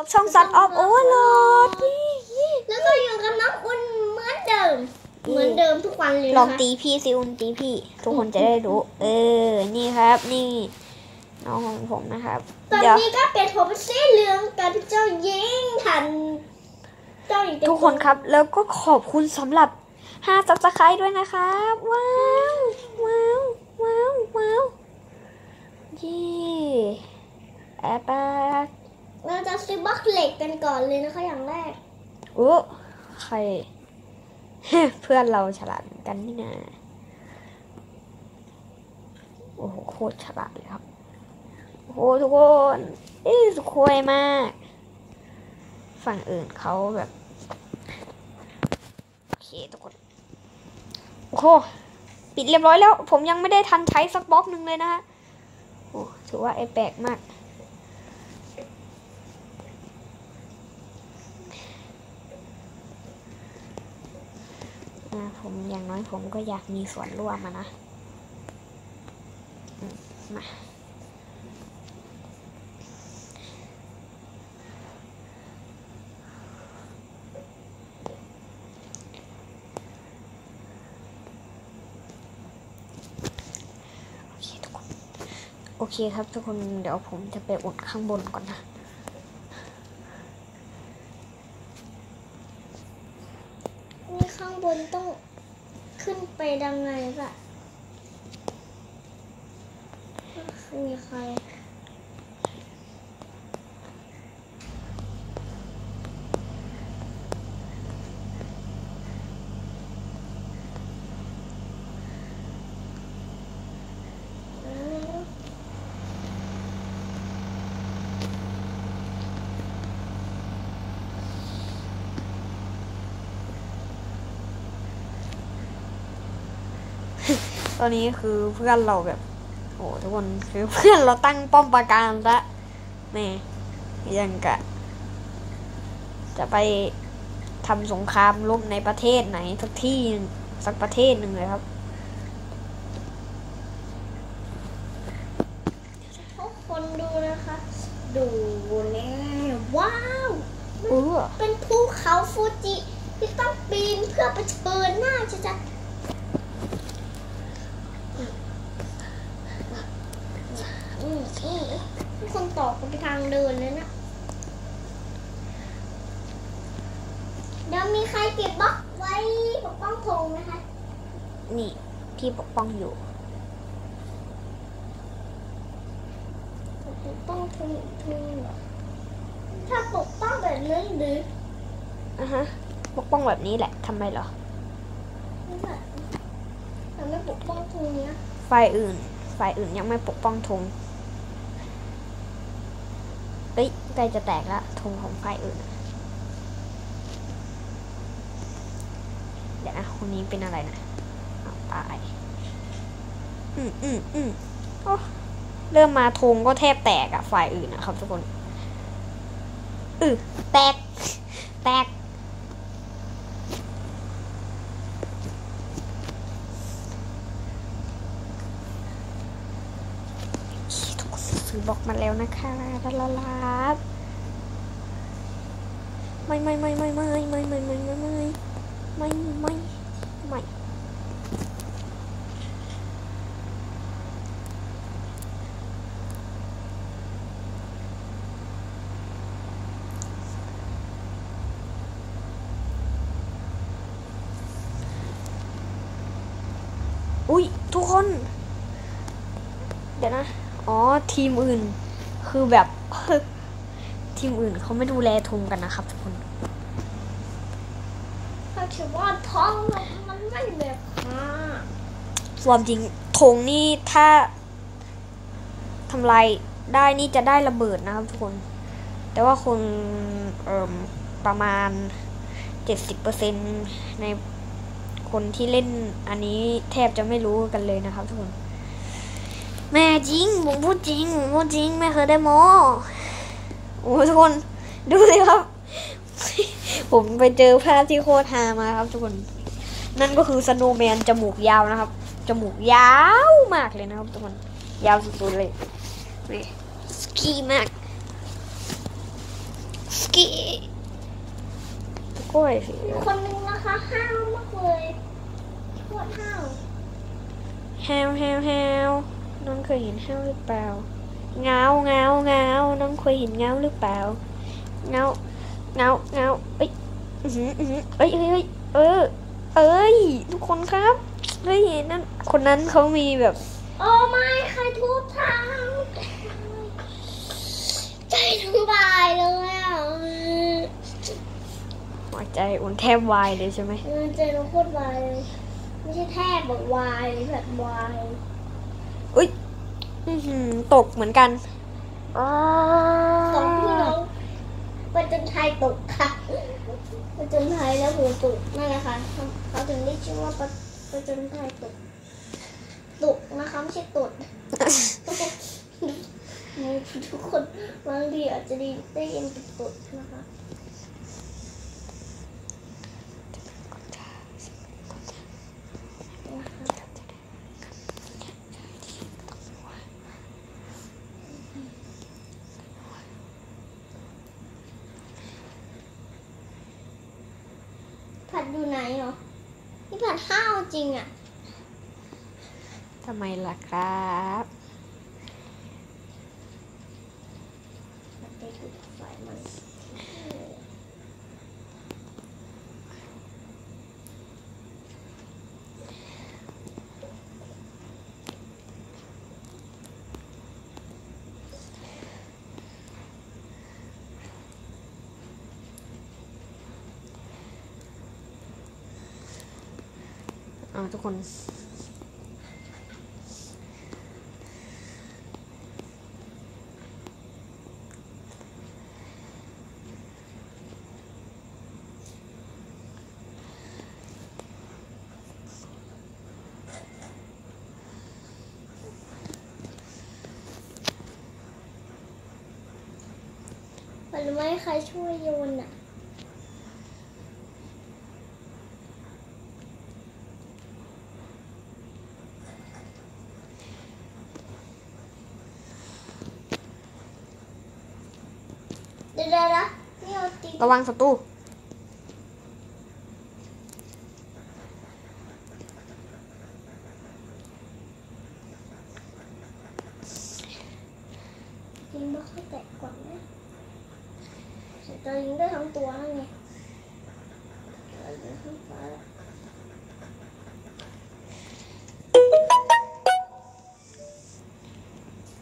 กับช่องซันออฟโอเวอร์โหลดแล้วก็อยู่กับน้องอุ่นเหมือนเดิม เหมือนเดิมทุกวันเลยลองนะคะตีพี่ซิอุนตีพี่ ทุกคนจะได้รู้ เออ นี่ครับ นี่ น้องของผมนะครับตอนเดี๋ยวนี้ก็เป็นผมเป็นสีเหลืองกลายเป็นเจ้าหญิงทันเจ้าหญิงเต็มทุกคนครับ แล้วก็ขอบคุณสำหรับ5ซับสไครต์ด้วยนะครับ ว้าว ว้าว ว้าว ว้าว เย่แอบแป๊บ เราจะซื้อบล็อกเหล็กกันก่อนเลยนะคะอย่างแรกโอ้ใครเพื่อนเราฉลาดกันนี่นะโอ้โหโคตรฉลาดเลยครับโอ้โหทุกคนเอ้ยสุโคยมาก ฝั่งอื่นเขาแบบโอเคทุกคนโอ้โหปิดเรียบร้อยแล้ว ผมยังไม่ได้ทันใช้สักบล็อกหนึ่งเลยนะฮะโอ้ถือว่าไอแปลกมาก อ่าผมอย่างน้อยผมก็อยากมีส่วนร่วมอะนะมาโอเคทุกคนโอเคครับทุกคนเดี๋ยวผมจะไปอุดข้างบนก่อนนะ นี่ข้างบนต้องขึ้นไป ดังไงล่ะมีใคร ตอนนี้คือเพื่อนเราแบบโหทุกคนคือเพื่อนเราตั้งป้อมปราการละนี่ยังกะ จะไปทำสงครามรบในประเทศไหนสักที่หนึ่งสักประเทศหนึ่งเลยครับทุกคนดูนะคะ ดูแล้วว้าวเออเป็นภูเขาฟูจิที่ต้องปีนเพื่อเผชิญหน้าจะจะอืมอืมทุก คนตอกกันไปทางเดินเลยนะ เดี๋ยวมีใครเก็บบล็อกไว้ปกป้องธงนะคะ นี่พี่ปกป้องอยู่ ปกป้องธงธงเหรอถ้าปกป้องแบบนั้นหรืออะฮะ ปกป้องแบบนี้แหละทำไมเหรอไม่ใช่แต่ไม่ปกป้องธงเนี้ยฝ่ายอื่นฝ่ายอื่นยังไม่ปกป้องธง เอ้ยใกล้จะแตกละธงของฝ่ายอื่น เดี๋ยวนะคนนี้เป็นอะไรนะาตาย อืมอืมอืมโอ้เริ่มมาธงก็แทบแตกอะฝ่ายอื่นนะครับทุกคนอือแตก แตก ทุกคนซื้อ บอกมาแล้วนะคะลาลาลาบไม่ไม่ไม่ไม่ไม่ไม่ไม่ไม่ไม่ไม่ไม่ไม่ไม่อุ้ยทุกคน เดี๋ยวนะ อ๋อทีมอื่น คือแบบทีมอื่นเขาไม่ดูแลธงกันนะครับทุกคนถ้าถือว่าท้องมันไม่แบบฮาความจริงธงนี่ถ้าทำลายได้นี่จะได้ระเบิดนะครับทุกคน แต่ว่าคนเอ่มประมาณ 70%ในคนที่เล่นอันนี้แทบจะไม่รู้กันเลยนะครับทุกคน แม่จริงผมพูดจริงผมพูดจริงไม่เคยได้โมโอ้ทุกคนดูสิครับ ผมไปเจอภาพที่โคตรฮามาครับทุกคน นั่นก็คือสโนว์แมนจมูกยาวนะครับ จมูกยาวมากเลยนะครับทุกคน ยาวสุดๆเลยนี่สกีมาก สกีกล้วยสิคนนึงนะคะห้าวมากเลยโคตรห้าวแฮวแฮวแฮว น้องเคยเห็นแฮวหรือเปล่า เงาเงาเงาน้องเคยเห็นเงาหรือเปล่า เงาเงาเงาเอ้ยอื้อหืออื้อหือเอ้ยเอ้ยเอ้ยเออ เอ้ย ทุกคนครับ เฮ้ยนั่นคนนั้นเขามีแบบโอ้ไม่ใครทุบทางใจทั้งบายเลยอะหัวใจอุ่นแทบวายเลยใช่ไหมเออใจเราโคตรวายเลย ไม่ใช่แทบแบบวายเลยแบบวายอื้อหือ ตกเหมือนกันอ๋อสองพี่น้องประจนไทยตกค่ะประจนไทยแล้วหัวตกนั่นแหละค่ะเขาเขาถึงได้ชื่อว่าประประจนไทยตกตกนะคะไม่ใช่ตดทุกคนบางทีอาจจะได้ได้ยินเป็นตดนะคะ ผัดอยู่ไหนเหรอนี่ผัดข้าวจริงอะ ทำไมล่ะครับ ผัดไปดูไฟมัน อ่าทุกคนมันไม่ให้ใครช่วยโยนอะ เดี๋ยวเดี๋ยวนะนี่เอาตี ระวังศัตรูยิงไม่ค่อยแตกก่อนนะจะยิงได้ทั้งตัวนั่นไงเอายิงทั้งฟ้าแล้ว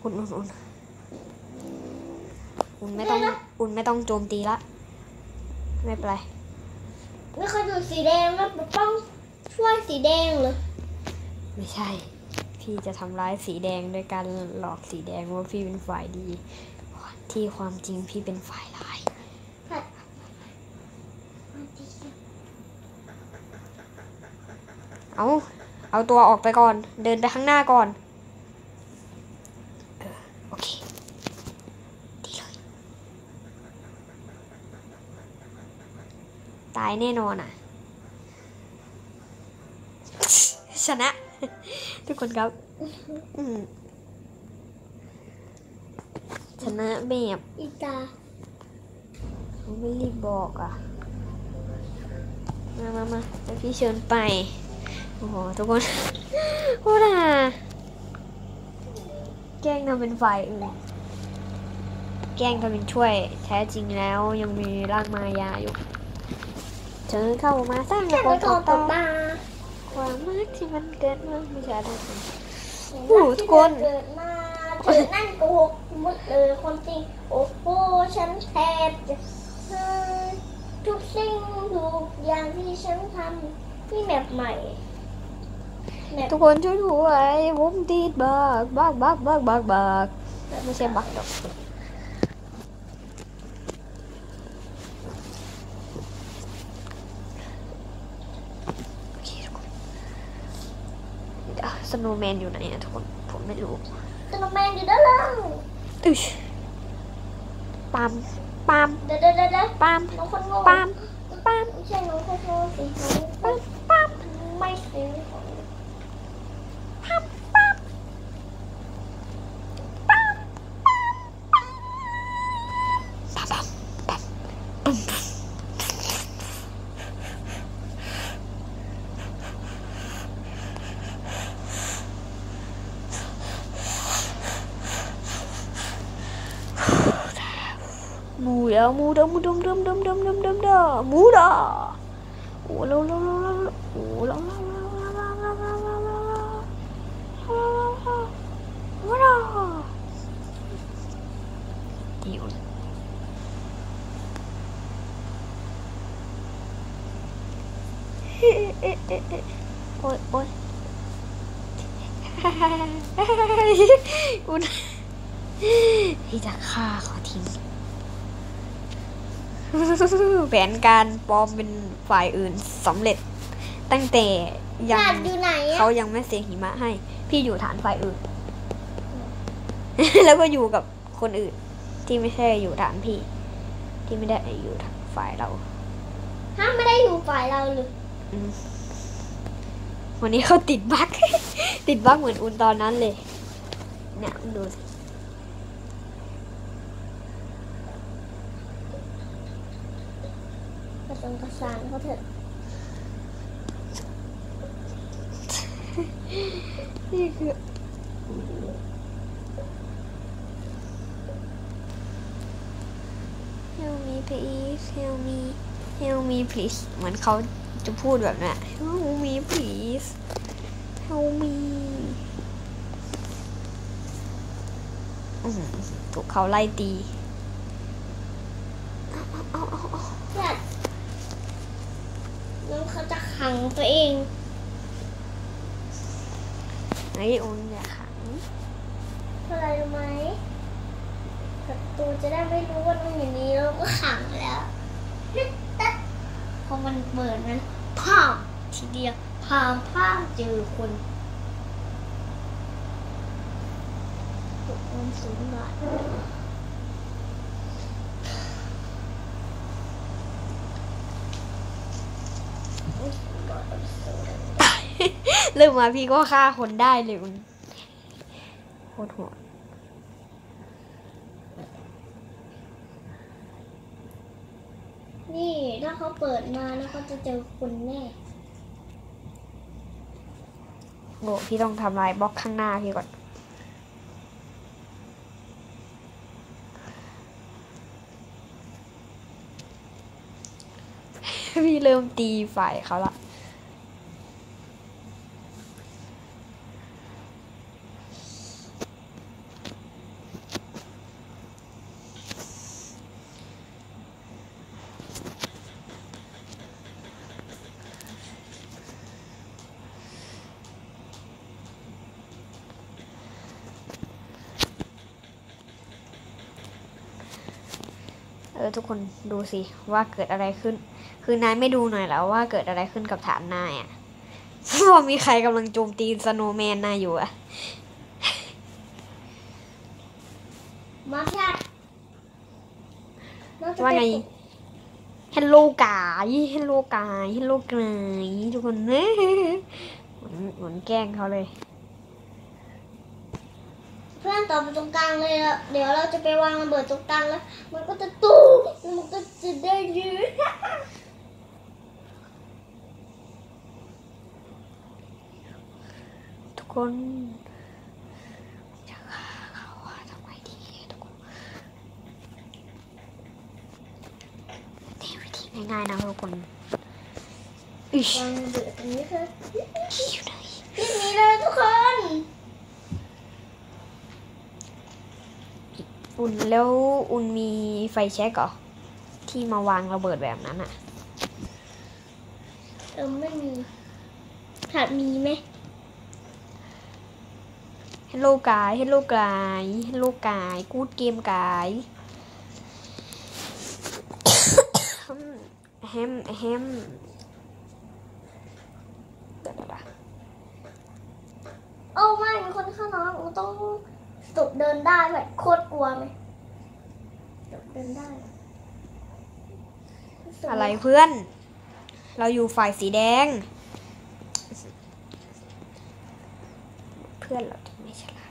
อุ่นอุ่นอุ่น อุ่นไม่ต้อง อุ่นไม่ต้องโจมตีละ ไม่เป็นไรไม่เคยดูสีแดงแล้วต้องช่วยสีแดงเลยไม่ใช่ พี่จะทำร้ายสีแดงโดยการหลอกสีแดงว่าพี่เป็นฝ่ายดี ที่ความจริงพี่เป็นฝ่ายร้ายผัดเอาเอาตัวออกไปก่อน เดินไปข้างหน้าก่อน เออ โอเค ดีเลย ตายแน่นอนอะ ชนะ ทุกคนครับอืมชนะแบบอีตาเขาไม่รีบบอกอะ มามามาเดี๋ยวพี่เชิญไป โอ้โห ทุกคนโอ้ด่าแกล้งทำเป็นฝ่ายอื่นแกล้งทำเป็นช่วย แท้จริงแล้วยังมีร่างมายาอยู่ เธอเข้ามาสร้างแค่คไปวามกอต่อบตาความรักที่มันเกิดมาไม่ใช่อ้โอ้โหทุกคนเกิดมาเธอนั่นโกหกหมดเลยคนจริงโอ้โหฉันแทบจะทุกสิ่งทุกอย่างที่ฉันทำนี่แบบใหม่ทุกคนช่วยด้วยผมติดบักบักบักบักบักบักไม่ใช่บักหรอกโอเคทุกคนเดี๋ยวส โนว์แมนอยู่ไหนอะทุกคนผมไม่รู้ตโนแมนอยู่ด้านล่างอึชปามปามเดี๋ยวเดี๋ยวเดี๋ยวเดี๋ยวปามน้องคนโง่ปามปามไม่ใช่น้องคนโง่สิน้องปามปามไม่สิ ปามปามปามปามปามปาม ดาหมูดาหมูดมดมดมดมดมดมดาหมูดาโอ้โลโลโลโลโลโอ้โลโลโลโลโลโลโลโลโลโลโลโลโลโลดีอุ่นเอ๊ะเอ๊ะเอ๊ะเอ๊ะโอ้ยโอ้ยอุ่นที่จะฆ่าเขาทิ้ง แผนการปลอมเป็นฝ่ายอื่นสำเร็จ ตั้งแต่ยัญางติอยู่ไหนอะ เขายังไม่เสียหิมะให้ พี่อยู่ฐานฝ่ายอื่น แล้วก็อยู่กับคนอื่น ที่ไม่ใช่อยู่ฐานพี่ ที่ไม่ได้อยู่ฐานฝ่ายเรา ถ้าไม่ได้อยู่ฝ่ายเราหรืออืมวันนี้เขาติดบั๊ก ติดบั๊กเหมือนอุ่นตอนนั้นเลย เนี่ยดูสิ งกระสานเขาเถอะนี่คือเฮลมี please เฮลมีเฮลมี please เหมือนเขาจะพูดแบบนี้เฮลมี please เฮลมีถูกเขาไล่ตี ตัวเองไอ้อุ่นอย่าขังเท่าไรรู้ไหมศัตรูจะได้ไม่รู้ว่าน้องอย่างนี้แล้วก็ขังแล้วพอมันเปิดนั้นพามทีเดียวพามพามเจอคนหกพันศูนย์บาท เริ่มมาพี่ก็ฆ่าคนได้เลยอุ่นโคตรโหดนี่ถ้าเขาเปิดมาแล้วเขาจะเจอคนแน่โอ้พี่ต้องทำลายบล็อกข้างหน้าพี่ก่อนพี่เริ่มตีฝ่ายเขาละ ออทุกคนดูสิว่าเกิดอะไรขึ้น คือนายไม่ดูหน่อยแล้วว่าเกิดอะไรขึ้นกับฐานนายอะว่ามีใครกำลังโจมตีสโนว์แมนนายอยู่อะมาพี่อาเราจะว่าไปไงปลุกฮัลโหลกายฮัลโหลกายฮัลโหลกายทุกคนเนเหมือนเหมือนแกล้งเขาเลยเพื่อน ต่อไปตรงกลางเลยอะเดี๋ยวเราจะไปวางระเบิดตรงกลางแล้ว มันก็จะตู้มแล้วมันก็จะได้ยืนทุกคนจะฆ่าเขาอะทำไมดีทุกคนนี่วิธีง่ายๆนะทุกคนอิชวางระเบิดตรงนี้คืออยู่ไหนคลิปนี้เลยทุกคน อุ่นแล้วอุ่นมีไฟแช็กเหรอที่มาวางระเบิดแบบนั้นอะเออไม่มีถัดมีไหมฮัลโหลกายฮัลโหลกายฮัลโหลกายกูดเกมกายแฮมแฮมเดี๋ยวๆโอ้ไม่มีคนข้างน้องหนูต้อง ตกเดินได้แบบโคตรกลัวไหมตกเดินได้ๆอะไรเพื่อน เราอยู่ฝ่ายสีแดง เพื่อนเราจะไม่ฉลาด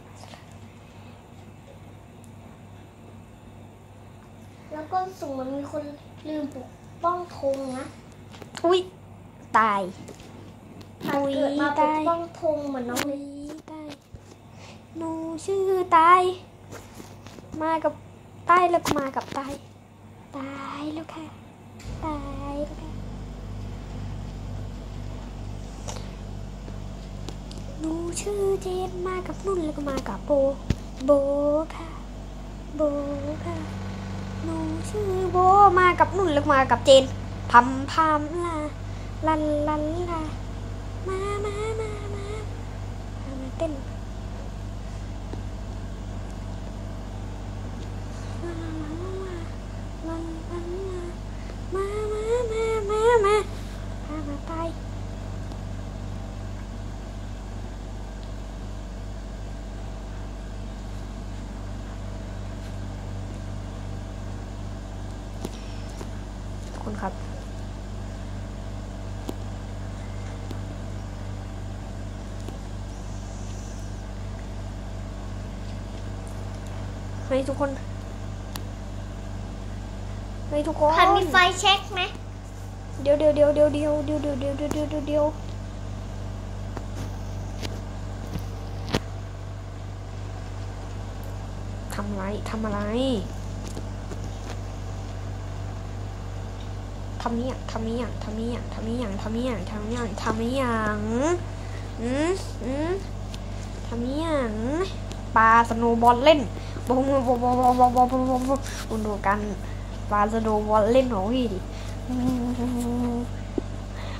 แล้วก็สุ่มมันมีคนลืมปกป้องธงนะ อุ้ยตายถ้าเกิดมาปกป้องธงเหมือนน้องเลยตาย หนูชื่อตาย มากับตายแล้วก็มากับตาย ตายแล้วค่ะ ตายแล้วค่ะ หนูชื่อเจนมากับนุ่นแล้วก็มากับโบ โบค่ะ โบค่ะ หนูชื่อโบมากับนุ่นแล้วก็มากับเจนพัมพัมลาลันลันลามามามามามาเต้นลาลาลาลาลาลามามามามามาพามาไป ขอบ คุณครับ เฮ้ยทุกคน เฮ้ยทุกคนใครมีไฟเช็คไหมเดี๋ยวเดี๋ยวเดี๋ยวเดี๋ยวเดี๋ยวเดี๋ยวเดี๋ยวเดี๋ยวเดี๋ยวเดี๋ยวเดี๋ยวเดี๋ยวทำอะไรทำอะไร ทำนี้อย่างทำนี้อย่างทำนี้อย่างทำนี้อย่างทำนี้อย่างทำนี้อย่างทำนี้อย่างอืมอืมทำนี้อย่างปลาสโนบอลเล่นบงบงบงบงบงบงบงบงบงคุณดูกันปลาสโนบอลเล่นของพี่ดิ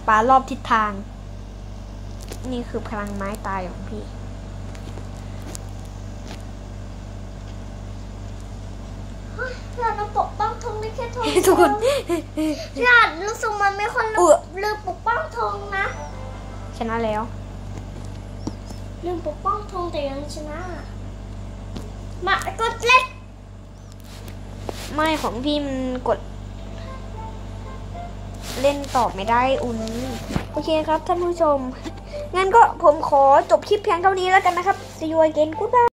ปลารอบทิศทาง นี่คือพลังไม้ตายของพี่ เราต้องปกป้องธงได้แค่ธงทุกคนญาติรู้สึกมันไม่คนเอลือมลืมปกป้องธงนะ ชนะแล้ว ลืมปกป้องธงแต่ยังชนะ มากดเล็กไม่ของพี่มันกด เล่นตอบไม่ได้อุ่นโอเคครับท่านผู้ชม งั้นก็ผมขอจบคลิปเพียงเท่านี้แล้วกันนะครับ See you again goodbye